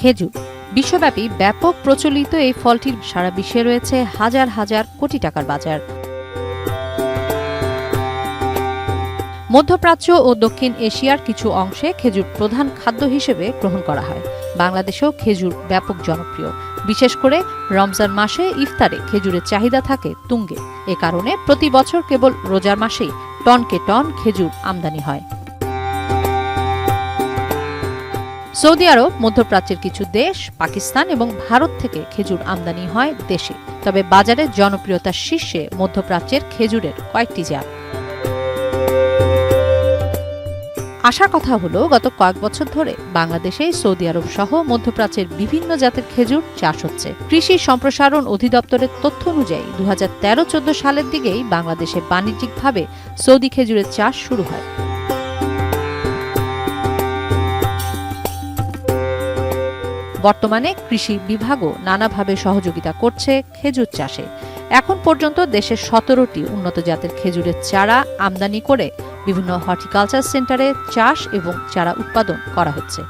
খেজুর। বিশ্বব্যাপী ব্যাপক প্রচলিত এই ফলটির সারা বিশ্বে রয়েছে হাজার হাজার কোটি টাকার বাজার। মধ্যপ্রাচ্য ও দক্ষিণ এশিয়ার কিছু অংশে খেজুর প্রধান খাদ্য হিসেবে গ্রহণ করা হয়। বাংলাদেশেও খেজুর ব্যাপক জনপ্রিয়। বিশেষ করে রমজান মাসে ইফতারে খেজুরের চাহিদা থাকে তুঙ্গে। এ কারণে প্রতি বছর কেবল রোজার মাসেই টনকে টন খেজুর আমদানি হয়। সৌদি আরব, মধ্যপ্রাচ্যের কিছু দেশ, পাকিস্তান এবং ভারত থেকে খেজুর আমদানি হয় দেশে। তবে বাজারে জনপ্রিয়তার শীর্ষে মধ্যপ্রাচ্যের খেজুরের কয়েকটি জাত। আসার কথা হলো, গত কয়েক বছর ধরে বাংলাদেশে সৌদি আরব সহ মধ্যপ্রাচ্যের বিভিন্ন জাতের খেজুর চাষ হচ্ছে। কৃষি সম্প্রসারণ অধিদপ্তরের তথ্য অনুযায়ী দু হাজার সালের দিকেই বাংলাদেশে বাণিজ্যিকভাবে সৌদি খেজুরের চাষ শুরু হয়। বর্তমানে কৃষি বিভাগও নানাভাবে সহযোগিতা করছে খেজুর চাষে। এখন পর্যন্ত দেশের সতেরোটি উন্নত জাতের খেজুরের চারা আমদানি করে বিভিন্ন হর্টিকালচার সেন্টারে চাষ এবং চারা উৎপাদন করা হচ্ছে।